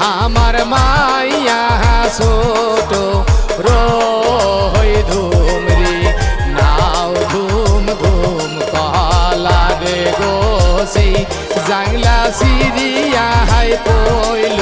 আমার মাইয়া ছোট রই ধুমরি, নাও ধুম ধুম কলা রে গোসি জাংলা সিরিয়া হাই পইল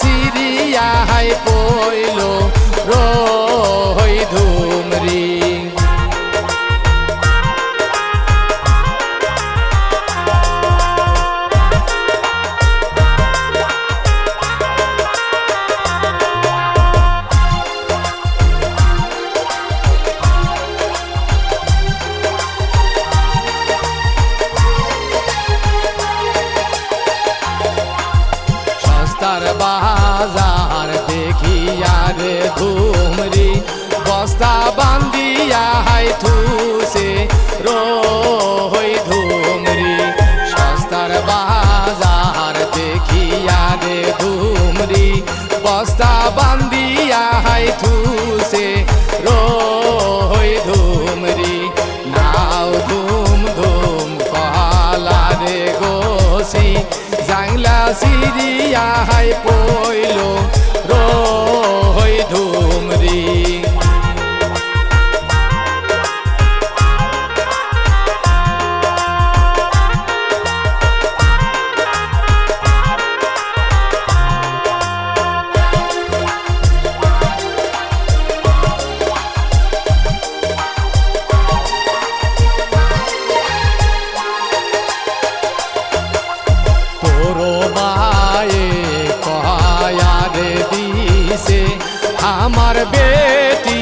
সিরিয়া হাই পইল রই ধুমরি বাজার দেখিয়া রে ধুমরি বস্তা বান্দিয়া হাই থুসে রই ধুমরি সস্তার বাজার দেখিয়া রে ধুমরি বস্তা বান্দিয়া হাই থুসে রই ধুমরি নাও ধুম ধুম কলা রে গোসি। জাংলা সিরিয়া হাই পইল বেটি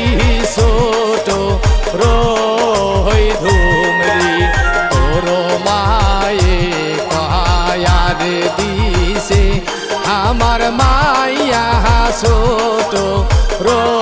ছোট রই ধুমরি তোর মায়ে কায়ার রে দিছে। আমার মাইয়া ছোট রই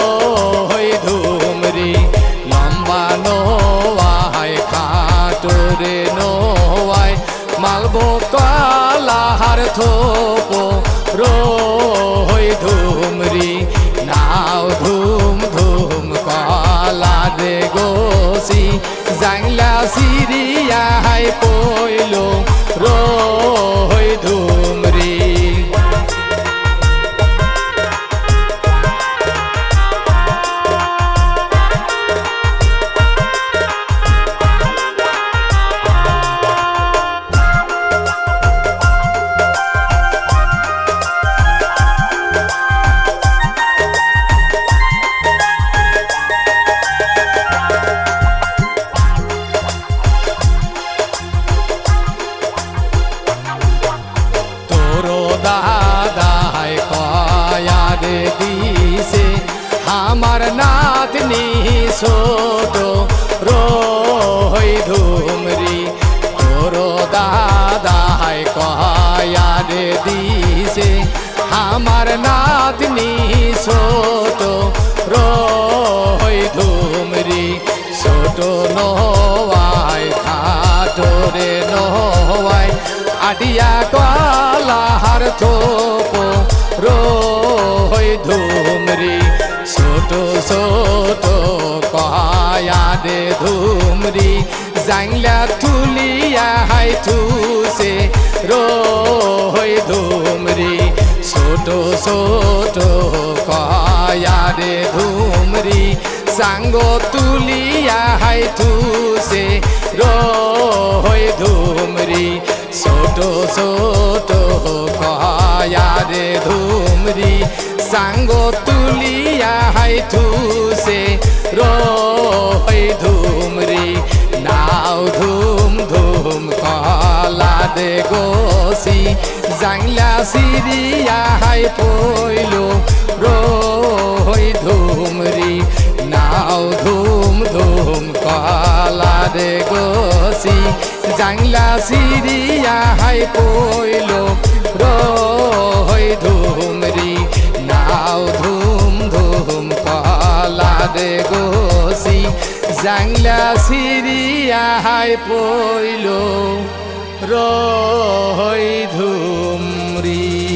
ছোট রই ধুমরি। তোরো দাদাই কয়া রে দিছে। আমার নাতনি ছোট রই ধুমরি। ছোট নোয়াই খাটোরে নোয়াই আডিয়া কলাহার থোপো রই ধুমরি। ছোট ছোট ধুমরি জাংলা তুলিয়া হাই থুসে রই ধুমরি। ছোট ছোট কয়া রে ধুমরি। সাঙ্গ তুলিয়া হাই থুসে রই ধুমরি। ছোট ছোট কয়া রে ধুমরি। সাঙ্গ তুলিয়া হাই থুসে রোহই ধুমরি ধুম কলা দে গোসি, জাংলা সিরিয়া হাই পইলো, রোহই ধুমরি, নাও ধুম ধুম কলা দে গোসি, জাংলা সিরিয়া হাই পইলো, রোহই ধুমরি, নাও ধুম ধুম কলা দে গোসি জাংলা সিরিয়া হাই পইলো রোহই ধুমরি।